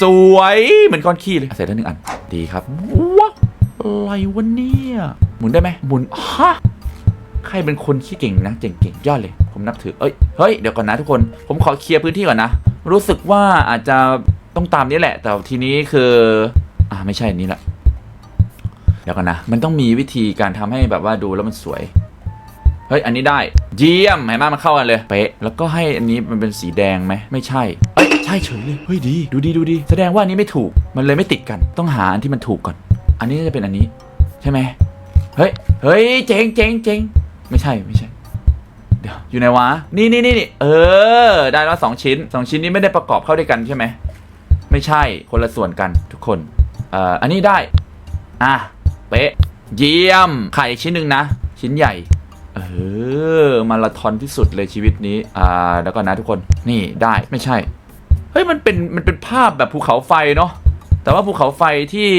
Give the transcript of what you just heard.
สวยเหมือนก้อนขี้เลยใส่ได้หนึ่งอันดีครับว้าวอะไรวะเนี่ยหมุนได้ไหมหมุนฮะใครเป็นคนขี้เก่งนะเก่งๆยอดเลย ผมนับถือเอ้ยเฮ้ยเดี๋ยวก่อนนะทุกคนผมขอเคลียร์พื้นที่ก่อนนะ รู้สึกว่าอาจจะต้องตามนี้แหละ แต่ทีนี้คือ อ่าไม่ใช่อันนี้แหละเดี๋ยวก่อนนะ มันต้องมีวิธีการทำให้แบบว่าดูแล้วมันสวย เฮ้ย อันนี้ได้ เยี่ยมเห็นไหมมันเข้ากันเลย เป๊ะ แล้วก็ให้อันนี้มันเป็นสีแดงไหม ไม่ใช่ เอ้ย ใช่เฉยเลย เฮ้ยดี ดูดีดูดี แสดงว่าอันนี้ไม่ถูก มันเลยไม่ติดกัน ต้องหาอันที่มันถูกก่อน อันนี้จะเป็นอันนี้ ใช่ไหม เฮ้ย เฮ้ย เจ๋งเจ๋งเจ๋งไม่ใช่ ไม่ใช่ เดี๋ยว อยู่ไหนวะ นี่นี่นี่นี่เออ ได้แล้วสองชิ้นสองชิ้นนี้ไม่ได้ประกอบเข้าด้วยกันใช่ไหม ไม่ใช่ คนละส่วนกันทุกคน เอ่อ อันนี้ได้ อะ เป๊ะ เยี่ยม ไข่ชิ้นหนึ่งนะ ชิ้นใหญ่ เออ มาราธอนที่สุดเลยชีวิตนี้ อ่า แล้วก็นะทุกคน นี่ได้ไม่ใช่ เฮ้ย มันเป็น มันเป็นภาพแบบภูเขาไฟเนาะ แต่ว่าภูเขาไฟที่